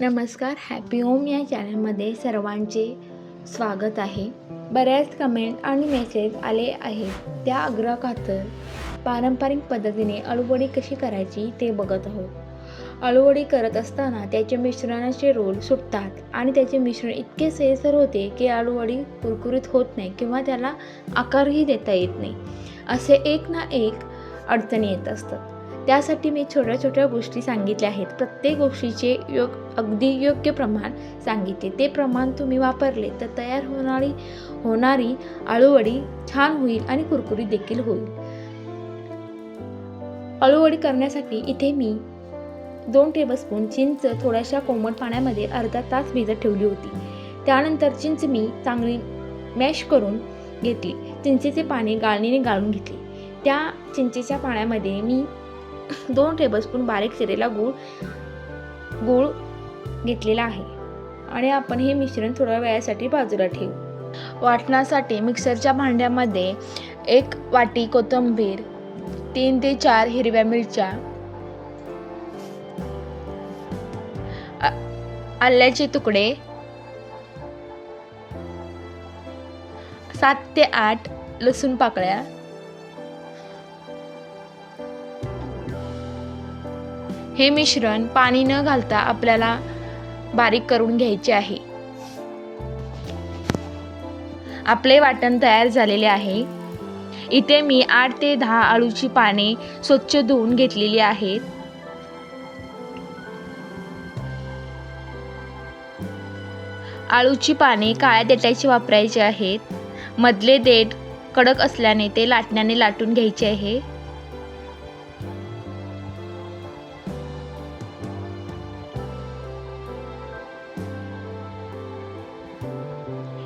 नमस्कार happy home या चॅनलमध्ये सर्वांचे स्वागत आहे. बऱ्याच कमेंट आणि मेसेज आले आहेत. त्या आग्रहाखातर पारंपरिक पद्धतीने अळूवडी कशी करायची ते बघत आहोत. अळूवडी करत असताना त्याचे मिश्रणाचे रोल सुटतात आणि त्याचे मिश्रण इतके सेसर होते की अळूवडी कुरकुरीत होत नाही किंवा त्याला आकारही देता येत नाही. असे एक ना एक अडचणी येत असतात. त्यासाठी मी छोट्या छोट्या गोष्टी सांगितल्या आहेत. प्रत्येक गोष्टीचे योग अगदी योग्य प्रमाण सांगितले. ते प्रमाण तुम्ही वापरले तर तयार होणारी होणारी आळूवडी छान होईल आणि कुरकुरी देखील होईल. आळूवडी करण्यासाठी इथे मी दोन टेबलस्पून चिंच थोड्याशा कोमट पाण्यामध्ये अर्धा तास भिजत ठेवली होती. त्यानंतर चिंच मी चांगली मॅश करून घेतली. चिंचेचे पाणी गाळणीने गाळून घेतले. त्या चिंचेच्या पाण्यामध्ये मी दोन टेबलस्पून बारीक चिरेला गूळ गूळ घेतलेला आहे. आणि आपण हे मिश्रण थोड्या वेळासाठी बाजूला ठेवू. वाटण्यासाठी मिक्सरच्या भांड्यामध्ये एक वाटी कोथिंबीर तीन ते चार हिरव्या मिरच्या आल्याचे तुकडे सात ते आठ लसूण पाकळ्या हे मिश्रण पाणी न घालता आपल्याला बारीक करून घ्यायचे आहे. आपले वाटण तयार झालेले आहे. इथे मी आठ ते दहा आळूची पाने स्वच्छ धुवून घेतलेली आहेत. आळूची पाने काळ्या देठाची वापरायची आहेत. मधले देठ कडक असल्याने ते लाटण्याने लाटून घ्यायचे आहे.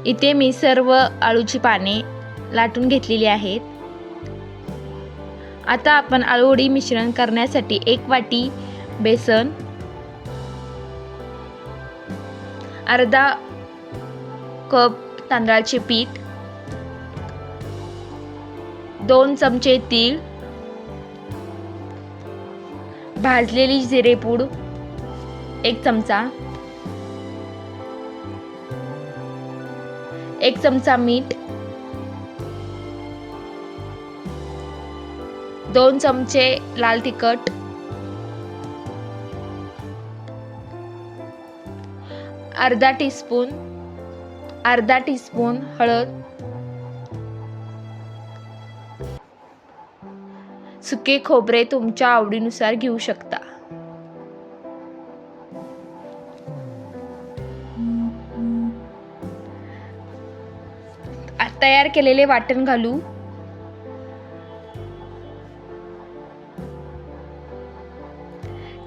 इथे मी सर्व आळूची पाने लाटून घेतलेली आहेत. आता आपण आळूवडी मिश्रण करण्यासाठी एक वाटी बेसन अर्धा कप तांदळाचे पीठ दोन चमचे तीळ भाजलेली जिरेपूड एक चमचा एक चमचा मीठ दोन चमचे लाल तिखट अर्धा टीस्पून अर्धा टीस्पून हळद सुके खोबरे तुमच्या आवडीनुसार घेऊ शकता. तयार केलेले वाटण घालू.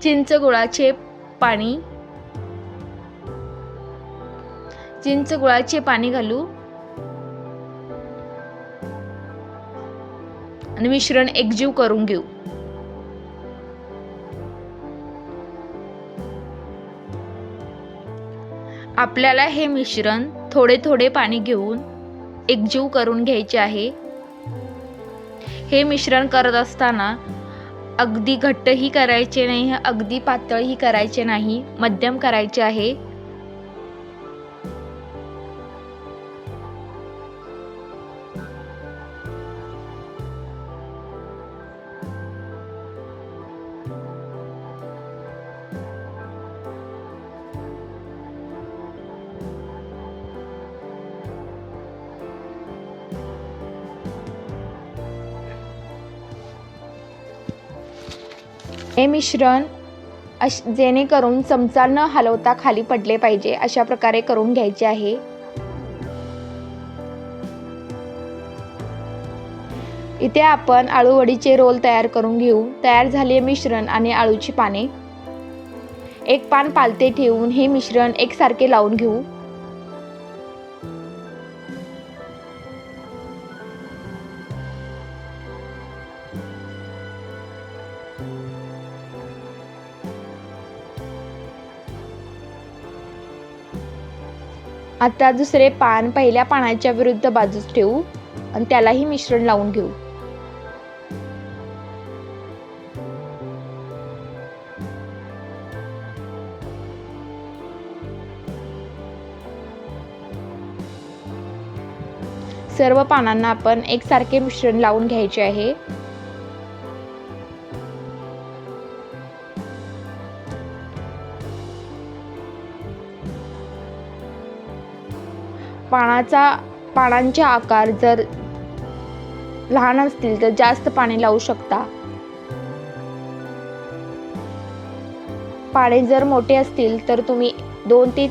चिंच गुळाचे पाणी. चिंच गुळाचे पाणी घालू. आणि मिश्रण एकजीव करून घेऊ. आपल्याला हे मिश्रण थोडे थोडे पाणी घेऊन एकजीव करून घ्यायचे आहे. हे मिश्रण करत असताना अगदी घट्टही करायचे नाही अगदी पातळही करायचे नाही मध्यम करायचे आहे. हे मिश्रण अश जेणेकरून चमचा न हलवता खाली पडले पाहिजे अशा प्रकारे करून घ्यायचे आहे. इथे आपण आळूवडीचे रोल तयार करून घेऊ. तयार झाले मिश्रण आणि आळूची पाने. एक पान पालते ठेवून हे मिश्रण एकसारखे लावून घेऊ. आता दुसरे पान पहिल्या पानाच्या विरुद्ध बाजूस ठेवू आणि त्यालाही मिश्रण लावून घेऊ. सर्व पानांना आपण एकसारखे मिश्रण लावून घ्यायचे आहे. पानाचा पानांचे आकार जर लहान असतील तर जास्त पाणी लावू शकता. पाने जर मोठे असतील तर तुम्ही दोन ते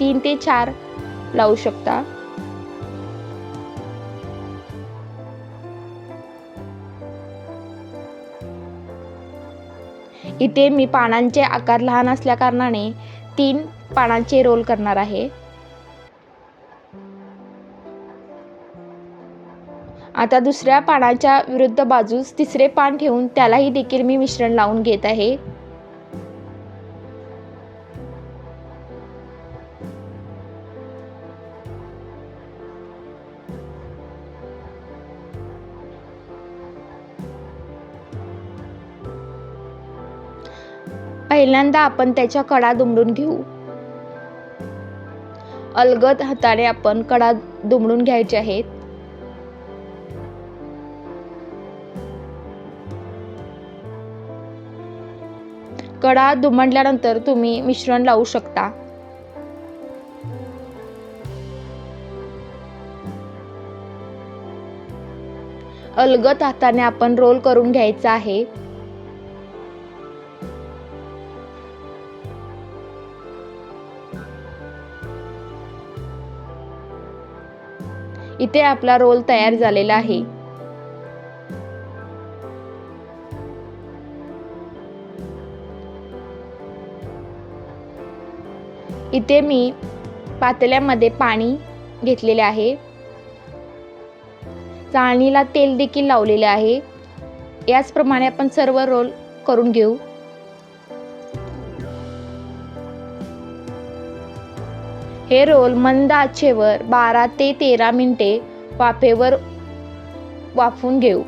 तीन ते चार लावू शकता. इथे मी पानांचे आकार लहान असल्याकारणाने तीन पानांचे रोल करणार आहे. आता दुसऱ्या पानाच्या विरुद्ध बाजूस तिसरे पान ठेवून त्यालाही देखील मी मिश्रण लावून घेत आहे. पहिल्यांदा आपण त्याच्या कडा दुमडून घेऊ. अलगद हाताने आपण कडा दुमडून घ्यायचे आहेत. कडा दुमडल्यानंतर तुम्ही मिश्रण लावू शकता. अलगत हाताने आपण रोल करून घ्यायचा आहे. इथे आपला रोल तयार झालेला आहे. इथे मी पातेल्यामध्ये पाणी घेतलेले आहे. चाळणीला तेल देखील लावलेले आहे. याचप्रमाणे आपण सर्व रोल करून घेऊ. हे रोल मंद आचेवर बारा ते तेरा मिनटे वाफेवर वाफून घेऊ.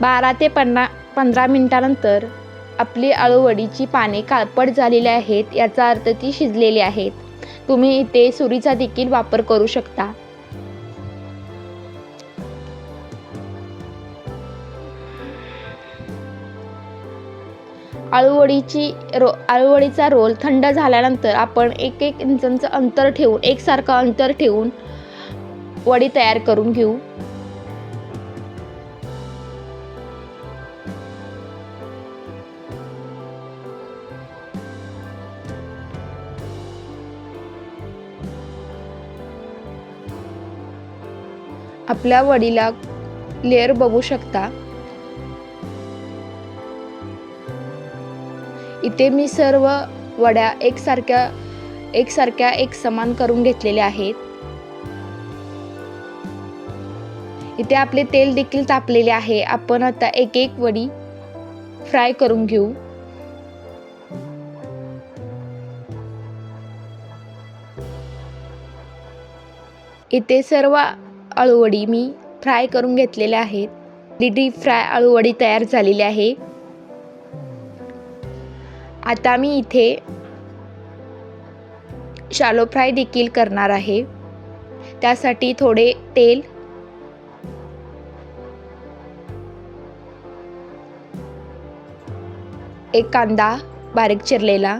बारा ते पन्ना पंधरा मिनिटानंतर आपली आळूवडीची पाने काळपट झालेली आहेत याचा अर्थ ती शिजलेली आहेत. तुम्ही इथे सुरीचा देखील वापर करू शकता. आळूवडीची रो आळूवडीचा रोल थंड झाल्यानंतर आपण एक एक इंचांचं अंतर ठेवून एकसारखं अंतर ठेवून वडी तयार करून घेऊ. आपल्या वडीला लेअर बघू शकता. इथे मी सर्व वड्या एकसारख्या एकसारख्या एक समान करून घेतलेल्या आहेत. इथे आपले तेल देखील तापलेले आहे. आपण आता एक एक वडी फ्राय करून घेऊ. इथे सर्व आळूवडी मी फ्राय करून घेतलेल्या आहेत. डीप फ्राय आळूवडी तयार झालेली आहे. आता मी इथे शालो फ्राय देखील करणार आहे. त्यासाठी थोडे तेल एक कांदा बारीक चिरलेला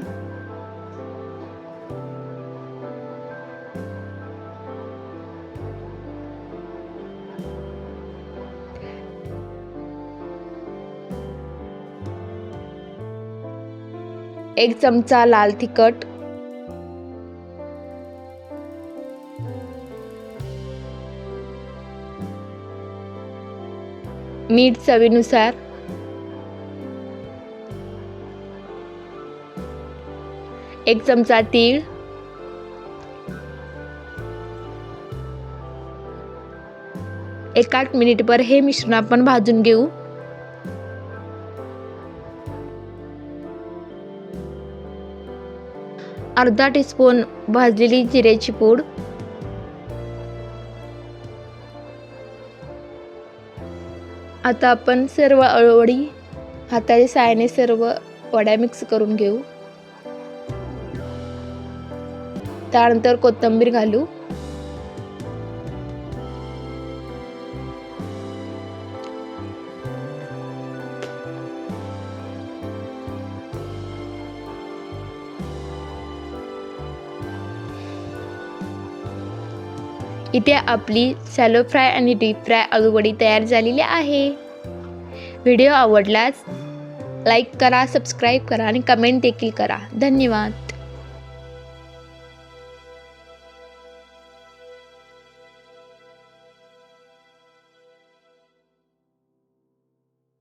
एक चमचा लाल तिखट. मीठ चवीनुसार. एक चमचा तीळ. एक आठ मिनिटभर हे मिश्रण आपण भाजून घेऊ. अर्धा टीस्पून भाजलेली जिऱ्याची पूड. आता आपण सर्व अळवडी हाताच्या सायाने सर्व वड्या मिक्स करून घेऊ. त्यानंतर कोथिंबीर घालू. इथे आपली सॅलो फ्राय आणि डीप फ्राय आलूवडी तयार झालेली आहे. व्हिडिओ आवडल्यास लाईक करा सबस्क्राईब करा आणि कमेंट देखील करा. धन्यवाद.